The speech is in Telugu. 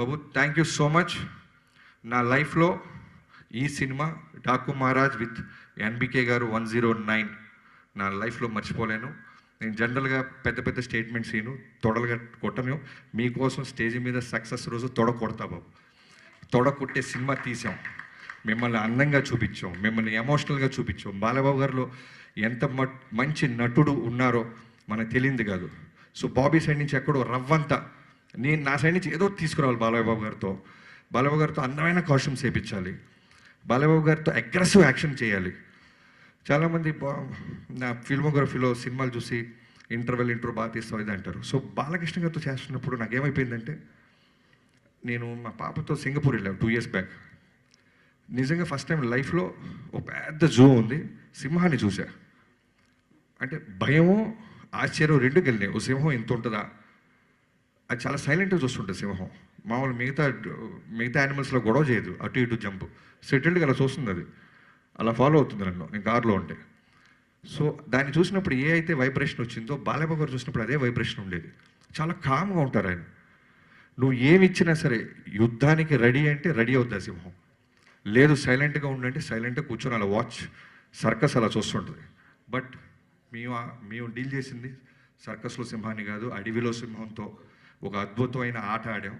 Babu thank you so much నా లైఫ్లో ఈ cinema Daaku Maharaaj with NBK గారు వన్ జీరో నైన్ నా లైఫ్లో మర్చిపోలేను. నేను జనరల్గా పెద్ద పెద్ద స్టేట్మెంట్స్ ఇను తొడలుగా కొట్టను. మీకోసం స్టేజ్ మీద సక్సెస్ రోజు తొడ కొడతా బాబు. తొడ కొట్టే సినిమా తీసాం మిమ్మల్ని అందంగా చూపించాం మిమ్మల్ని ఎమోషనల్గా చూపించాం. బాలబాబు గారిలో ఎంత మ- మంచి నటుడు ఉన్నారో మనకు తెలియంది కాదు. సో బాబీ సైడ్ నుంచి ఎక్కడో రవ్వంతా నేను నా సైడ్ నుంచి ఏదో తీసుకురావాలి బాలబాబు గారితో. బాలయ్యబాబు గారితో అందమైన కాస్ట్యూమ్స్ వేయించాలి బాలబాబు గారితో అగ్రెసివ్ యాక్షన్ చేయాలి. చాలామంది బా నా ఫిల్మోగ్రఫీలో సినిమాలు చూసి ఇంటర్వెల్ ఇంటర్ బాగా తీస్తాం ఇది అంటారు. సో బాలకృష్ణ గారితో చేస్తున్నప్పుడు నాకు ఏమైపోయిందంటే నేను మా పాపతో సింగపూర్ వెళ్ళాను టూ ఇయర్స్ బ్యాక్ నిజంగా ఫస్ట్ టైం లైఫ్లో ఒక పెద్ద జూ ఉంది. సింహాన్ని చూశా అంటే భయము ఆశ్చర్యం రెండు కలిగినాయి. ఓ సింహం ఎంత ఉంటుందా? అది చాలా సైలెంట్గా చూస్తుంటుంది సింహం. మామూలు మిగతా మిగతా యానిమల్స్లో గొడవ చేయదు. అటు ఇటు జంప్ సెటిల్డ్గా అలా చూస్తుంది అది. అలా ఫాలో అవుతుంది నన్ను. నేను కారులో ఉంటే. సో దాన్ని చూసినప్పుడు ఏ అయితే వైబ్రేషన్ వచ్చిందో బాలయ్య గారు చూసినప్పుడు అదే వైబ్రేషన్ ఉండేది. చాలా కామ్గా ఉంటారు ఆయన. నువ్వు ఏమి ఇచ్చినా సరే యుద్ధానికి రెడీ అంటే రెడీ అవుద్దా ఆ సింహం. లేదు సైలెంట్గా ఉండంటే సైలెంట్గా కూర్చొని అలా వాచ్ సర్కస్ అలా చూస్తుంటుంది. బట్ మేము మేము డీల్ చేసింది సర్కస్లో సింహాన్ని కాదు అడవిలో సింహంతో. ఒక అద్భుతమైన ఆట ఆడాం.